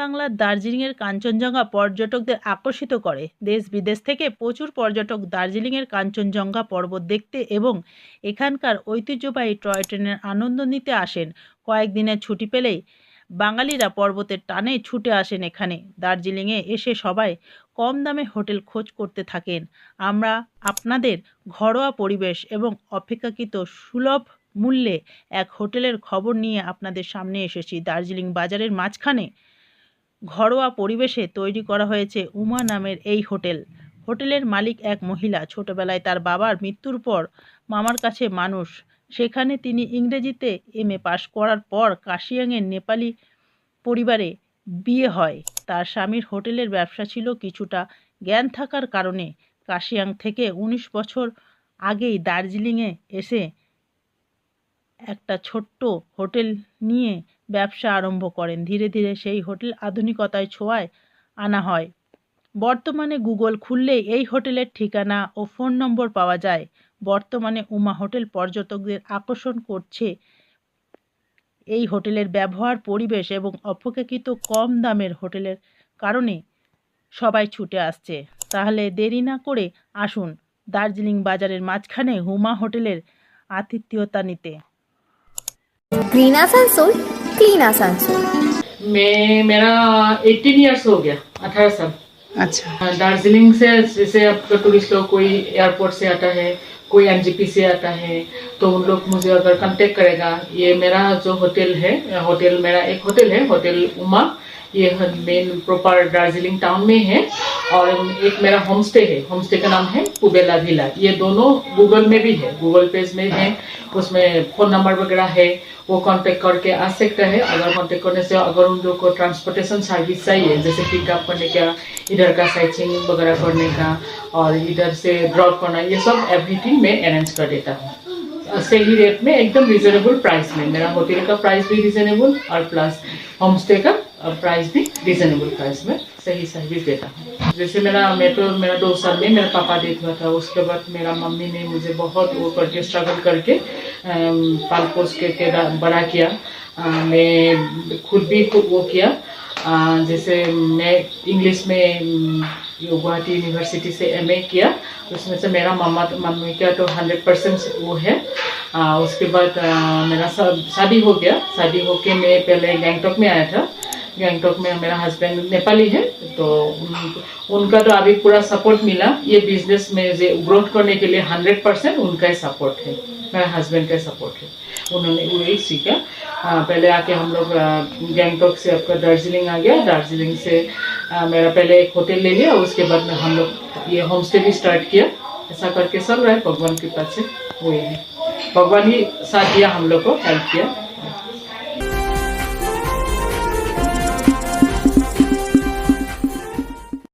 বাংলার দার্জিলিংয়ের কাঞ্চনজঙ্ঘা পর্যটকদের আকর্ষিত করে। দেশ বিদেশ থেকে প্রচুর পর্যটক দার্জিলিংয়ের কাঞ্চনজঙ্ঘা পর্বত দেখতে এবং এখানকার ঐতিহ্যবাহী টয় ট্রেনের আনন্দ নিতে আসেন। কয়েকদিনের ছুটি পেলেই বাঙালিরা পর্বতের টানে ছুটে আসেন এখানে। দার্জিলিংয়ে এসে সবাই কম দামে হোটেল খোঁজ করতে থাকেন। আমরা, আপনাদের ঘরোয়া পরিবেশ এবং অপেক্ষাকৃত সুলভ মূল্যে এক হোটেলের খবর নিয়ে আপনাদের সামনে এসেছি। দার্জিলিং বাজারের মাঝখানে ঘরোয়া পরিবেশে তৈরি করা হয়েছে উমা নামের এই হোটেল। হোটেলের মালিক এক মহিলা। ছোটবেলায় তার বাবার মৃত্যুর পর মামার কাছে মানুষ। সেখানে তিনি ইংরেজিতে এম এ পাশ করার পর কাশিয়াংয়ের নেপালি পরিবারে বিয়ে হয়। তার স্বামীর হোটেলের ব্যবসা ছিল কিছুটা জ্ঞান থাকার কারণে কাশিয়াং থেকে উনিশ বছর আগেই দার্জিলিংয়ে এসে একটা ছোট্ট হোটেল নিয়ে ব্যবসা আরম্ভ করেন। ধীরে ধীরে সেই হোটেল আধুনিকতায় ছোঁয়ায় আনা হয়। বর্তমানে গুগল খুললেই এই হোটেলের ঠিকানা ও ফোন নম্বর পাওয়া যায়। বর্তমানে উমা হোটেল পর্যটকদের আকর্ষণ করছে এই হোটেলের ব্যবহার, পরিবেশ এবং অপেক্ষাকৃত কম দামের হোটেলের কারণে সবাই ছুটে আসছে। তাহলে দেরি না করে আসুন দার্জিলিং বাজারের মাঝখানে হুমা হোটেলের আতিথ্যতা নিতে। গ্রিন আসানসোল क्लीन आसनसोल मैं मेरा 18 इयर्स हो गया 18 साल। अच्छा। दार्जिलिंग से जैसे आपका टूरिस्ट लोग कोई एयरपोर्ट से आता है कोई एनजीपी से आता है तो उन लोग मुझे अगर कांटेक्ट करेगा ये मेरा जो होटल है होटल मेरा एक होटल है होटल उमा ये मेन प्रॉपर दार्जिलिंग टाउन में है। और एक मेरा होम स्टे है। होम स्टे का नाम है पुबेला विला ये दोनों गूगल में भी है। गूगल पेज में है। उसमें फ़ोन नंबर वगैरह है। वो कांटेक्ट करके आ सकता है। अगर कांटेक्ट करने से अगर उन लोग को ट्रांसपोर्टेशन सर्विस चाहिए, जैसे पिकअप करने का, इधर का साइचिंग वगैरह करने का, और इधर से ड्रॉप करना, ये सब एवरीथिंग मैं अरेंज कर देता हूँ। सही रेट में एकदम रिजनेबल प्राइस में। मेरा होटल का प्राइस भी रिजनेबल और प्लस होम स्टे का प्राइस भी रिजनेबल प्राइस में। सही सर्विस देता हूँ। जैसे मेरा मैं तो मेरा दो साल में मेरा पापा डेथ हुआ था उसके बाद मेरा मम्मी ने मुझे बहुत वो करके स्ट्रगल करके पाल पोस के, के बड़ा किया। अ, मैं खुद भी खूब वो किया। अ, जैसे मैं इंग्लिश में गुवाहाटी यूनिवर्सिटी से एमए किया उसमें से मेरा मामा मम्मी का तो हंड्रेड परसेंट वो है। आ, उसके बाद आ, मेरा शादी हो गया। शादी होके मैं पहले गैंगटॉक में आया था। गैंगटॉक में मेरा हस्बैंड नेपाली है तो उनका तो अभी पूरा सपोर्ट मिला। ये बिज़नेस में जे ग्रोथ करने के लिए हंड्रेड परसेंट उनका ही सपोर्ट है, मेरा हस्बैंड का सपोर्ट है। उन्होंने वही सीखा। पहले आके हम लोग गैंगटॉक से आपका दार्जिलिंग आ गया। दार्जिलिंग से मेरा पहले एक होटल ले लिया, उसके बाद में हम लोग ये होम स्टे भी स्टार्ट किया। ऐसा करके चल रहा, भगवान की कृपा से वही है भगवान ही साथ दिया हम लोग को हेल्प किया।